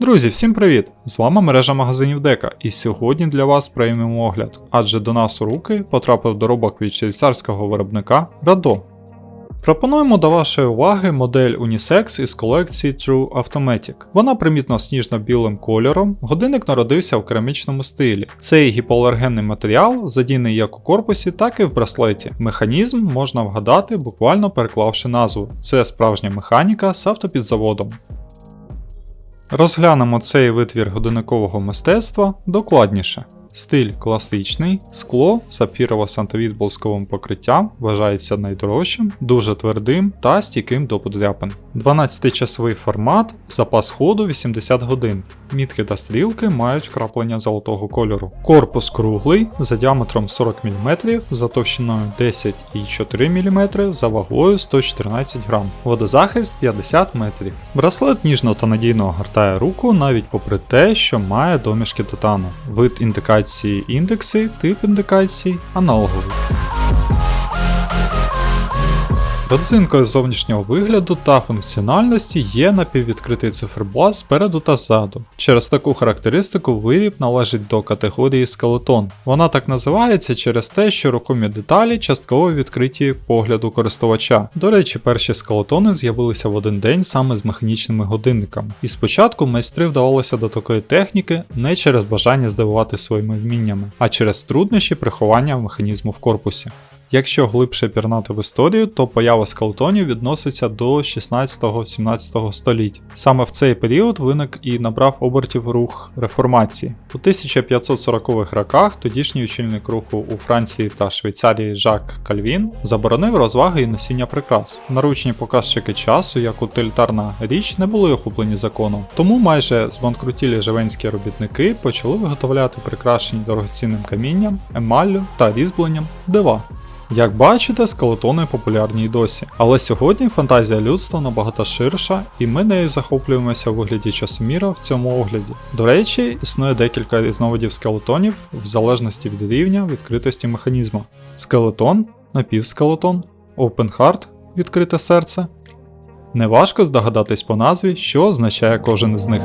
Друзі, всім привіт! З вами мережа магазинів Дека, і сьогодні для вас преміум огляд, адже до нас у руки потрапив доробок від швейцарського виробника Rado. Пропонуємо до вашої уваги модель Unisex із колекції True Automatic. Вона примітно сніжно-білим кольором, годинник народився в керамічному стилі. Цей гіпоалергенний матеріал задійний як у корпусі, так і в браслеті. Механізм можна вгадати, буквально переклавши назву. Це справжня механіка з автопідзаводом. Розглянемо цей витвір годинникового мистецтва докладніше. Стиль класичний, скло сапфірово-сантовідболсковим покриттям вважається найдорожчим, дуже твердим та стійким до подряпин. 12-часовий формат, запас ходу 80 годин. Мітки та стрілки мають краплення золотого кольору. Корпус круглий за діаметром 40 мм, за товщиною 10,4 мм, за вагою 114 грам. Водозахист 50 метрів. Браслет ніжно та надійно огортає руку навіть попри те, що має домішки титану. Вид індикації індекси, тип індикації аналоговий. Родзинкою зовнішнього вигляду та функціональності є напіввідкритий циферблат спереду та ззаду. Через таку характеристику виріб належить до категорії скелетон. Вона так називається через те, що рухомі деталі частково відкриті погляду користувача. До речі, перші скелетони з'явилися в один день саме з механічними годинниками. І спочатку майстри вдавалося до такої техніки не через бажання здивувати своїми вміннями, а через труднощі приховання механізму в корпусі. Якщо глибше пірнати в історію, то поява скелетонів відноситься до 16-17 століть. Саме в цей період виник і набрав обертів рух реформації. У 1540-х роках тодішній очільник руху у Франції та Швейцарії Жак Кальвін заборонив розваги і носіння прикрас. Наручні показчики часу, як утилітарна річ, не були охоплені законом, тому майже збанкрутілі живенські робітники почали виготовляти прикрашені дорогоцінним камінням, емаллю та різьбленням дива. Як бачите, скелетони популярні й досі. Але сьогодні фантазія людства набагато ширша, і ми нею захоплюємося у вигляді часоміра в цьому огляді. До речі, існує декілька різновидів скелетонів в залежності від рівня відкритості механізму. Скелетон, напівскелетон, Open Heart відкрите серце. Неважко здогадатись по назві, що означає кожен із них.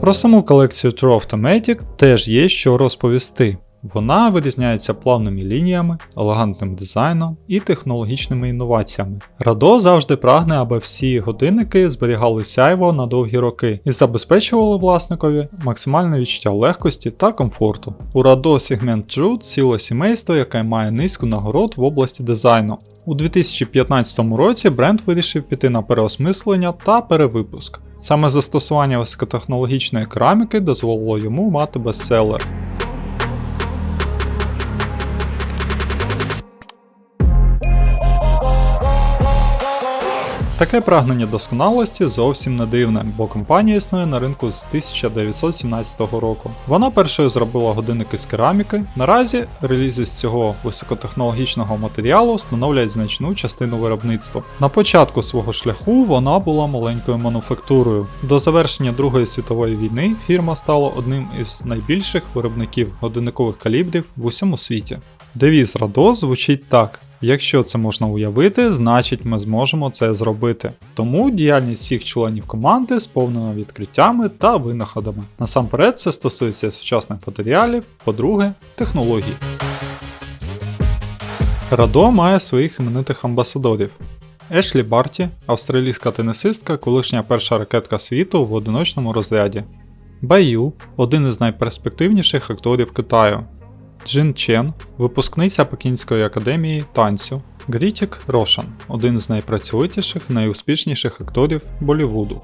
Про саму колекцію True Automatic теж є що розповісти. Вона вирізняється плавними лініями, елегантним дизайном і технологічними інноваціями. Радо завжди прагне, аби всі годинники зберігали сяйво на довгі роки і забезпечували власникові максимальне відчуття легкості та комфорту. У Радо сегмент True ціле сімейство, яке має низку нагород в області дизайну. У 2015 році бренд вирішив піти на переосмислення та перевипуск. Саме застосування високотехнологічної кераміки дозволило йому мати бестселер. Таке прагнення досконалості зовсім не дивне, бо компанія існує на ринку з 1917 року. Вона першою зробила годинники з кераміки. Наразі релізи з цього високотехнологічного матеріалу становлять значну частину виробництва. На початку свого шляху вона була маленькою мануфактурою. До завершення Другої світової війни фірма стала одним із найбільших виробників годинникових калібрів в усьому світі. Девіз Радо звучить так. Якщо це можна уявити, значить ми зможемо це зробити. Тому діяльність всіх членів команди сповнена відкриттями та винаходами. Насамперед, це стосується сучасних матеріалів, по-друге, технологій. Радо має своїх іменитих амбасадорів. Ешлі Барті, австралійська тенісистка, колишня перша ракетка світу в одиночному розряді. Баю один із найперспективніших акторів Китаю. Джин Чен, випускниця Пекінської академії танцю, Грітік Рошан один з найпрацьовитіших і найуспішніших акторів Болівуду.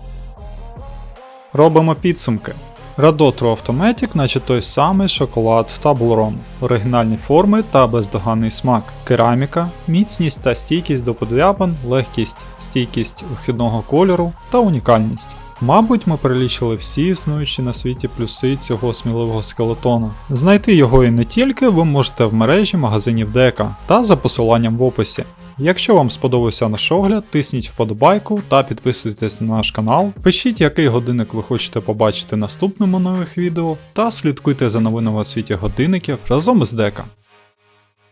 Робимо підсумки. Radotro Automatic, наче той самий шоколад та булром, оригінальні форми та бездоганний смак, кераміка, міцність та стійкість до подряпин, легкість, стійкість вихідного кольору та унікальність. Мабуть, ми перелічили всі існуючі на світі плюси цього сміливого скелетону. Знайти його і не тільки ви можете в мережі магазинів Дека та за посиланням в описі. Якщо вам сподобався наш огляд, тисніть вподобайку та підписуйтесь на наш канал, пишіть, який годинник ви хочете побачити наступному нових відео, та слідкуйте за новинами у світі годинників разом із Дека.